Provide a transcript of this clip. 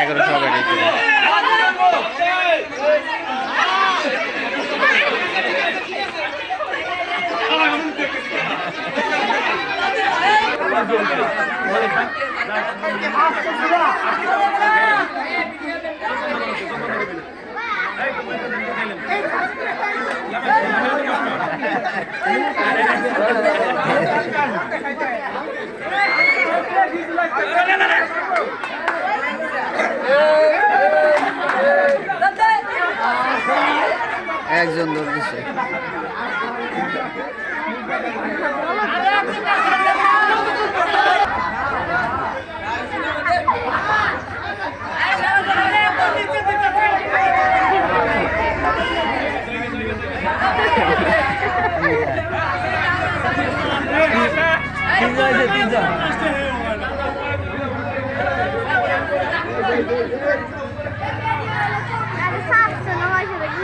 এগারোশো টাকা একজন দৌড় দিছে আরে সাতশো নয়শো টাকা।